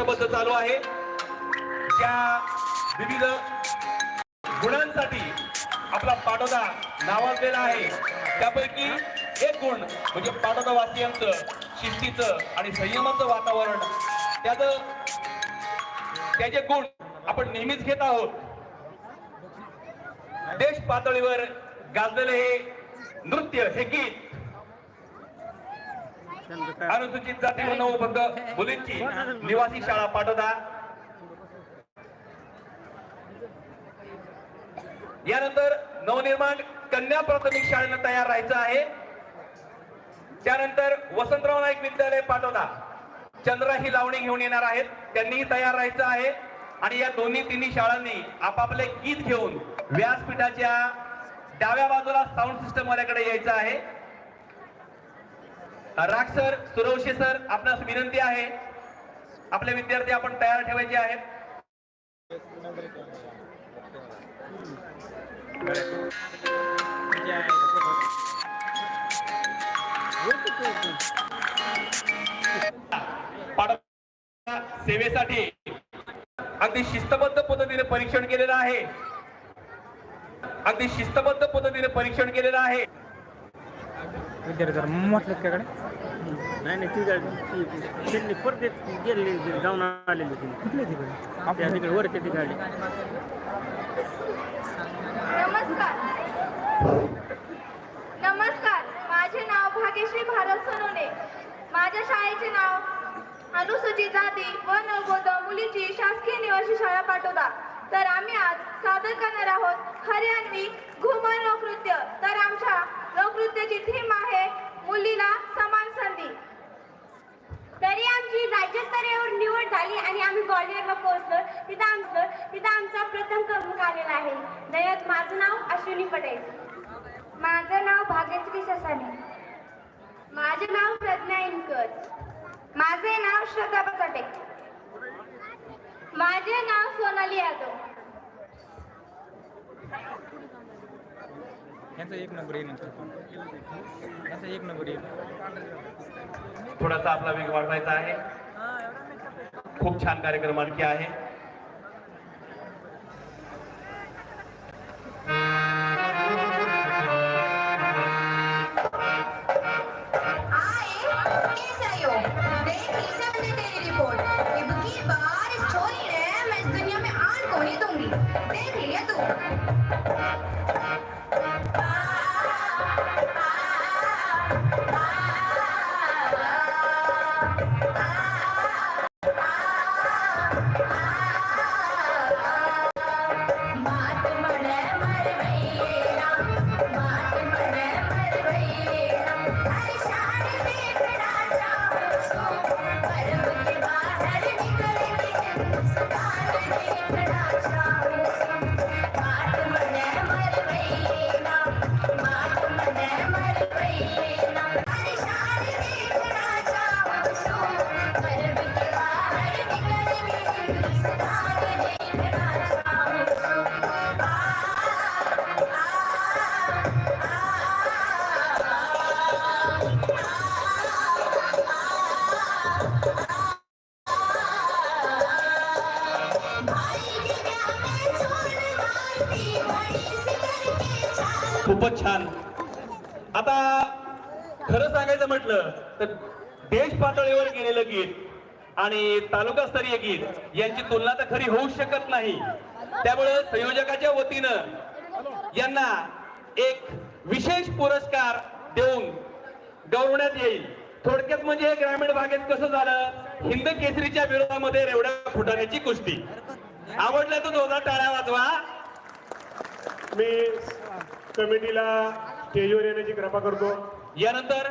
शिस्तबद्ध चालू आहे. त्या विविध गुणांसाठी आपला पाटोदा नावाजलेला आहे त्यापैकी एक गुण म्हणजे पाटोदा वासियांचं शिस्तीचं आणि संयमाचं वातावरण. त्याचं त्याचे गुण आपण नेहमीच घेत आहोत. देश पातळीवर गाजलेले हे नृत्य हे गीत अनुसूचित जाती व नवभंग मुलींची निवासी शाळा पाठवता. यानंतर नवनिर्माण कन्या प्राथमिक शाळेनं तयार राहायचं आहे. त्यानंतर वसंतराव नाईक विद्यालय पाठवता. चंद्रा ही लावणी घेऊन येणार आहेत. त्यांनीही तयार राहायचं आहे. आणि या दोन्ही तिन्ही शाळांनी आपापले गीत घेऊन व्यासपीठाच्या डाव्या बाजूला साऊंड सिस्टम वाल्याकडे यायचं आहे. राग सर सुरवशी सर आपणास विनंती आहे. आपले विद्यार्थी आपण तयार ठेवायचे आहेत. सेवेसाठी अगदी शिस्तबद्ध पद्धतीने परीक्षण केलेलं आहे. अगदी शिस्तबद्ध पद्धतीने परीक्षण केलेलं आहे. विद्यार्थी म्हटलं त्याकडे. नाही नाही ती गाडी त्यांनी परत गेलेली जाऊन आलेली ती कुठले तिकडे त्या तिकडे वर ती गाडी. नमस्कार. नमस्कार. माझे नाव भाग्यश्री भारत सोनवणे. माझ्या शाळेचे नाव अनुसूचित जाती व नवबोध मुलींची शासकीय निवासी शाळा पाठवता तर आम्ही आज सादर करणार आहोत हरियाणवी घुमर लोकनृत्य. तर आमच्या लोकनृत्याची थीम आहे मुलीला समान संधी. तरी आमची राज्यस्तरीयवर निवड झाली आणि आम्ही ग्वाल्हेरला पोहोचलो तिथं आमचं तिथं आमचा प्रथम क्रमांक आलेला आहे. दयात माझं नाव अश्विनी पटेल. माझं नाव भाग्यश्री ससाने. माझे नाव प्रज्ञा इनकर माझे नाव श्रद्धा बसाटे माझे नाव सोनाली यादव. एक नंबर येईल एक नंबर येईल थोडासा आपला वेग वाढवायचा आहे. खूप छान कार्यक्रम आणखी आहे. खूपच छान. आता खरं सांगायचं म्हटलं तर देश पातळीवर गेलेलं गीत आणि तालुकास्तरीय गीत यांची तुलना तर खरी होऊ शकत नाही. त्यामुळे संयोजकाच्या वतीनं यांना एक विशेष पुरस्कार देऊन गौरवण्यात येईल. थोडक्यात म्हणजे ग्रामीण भागात कसं झालं? हिंद केसरीच्या विरोधामध्ये रेवड्या फुटाण्याची कुस्ती. आवडल्या तर जोरदार टाळ्या वाजवा. मी कमिटीला स्टेजवर येण्याची कृपा करतो. यानंतर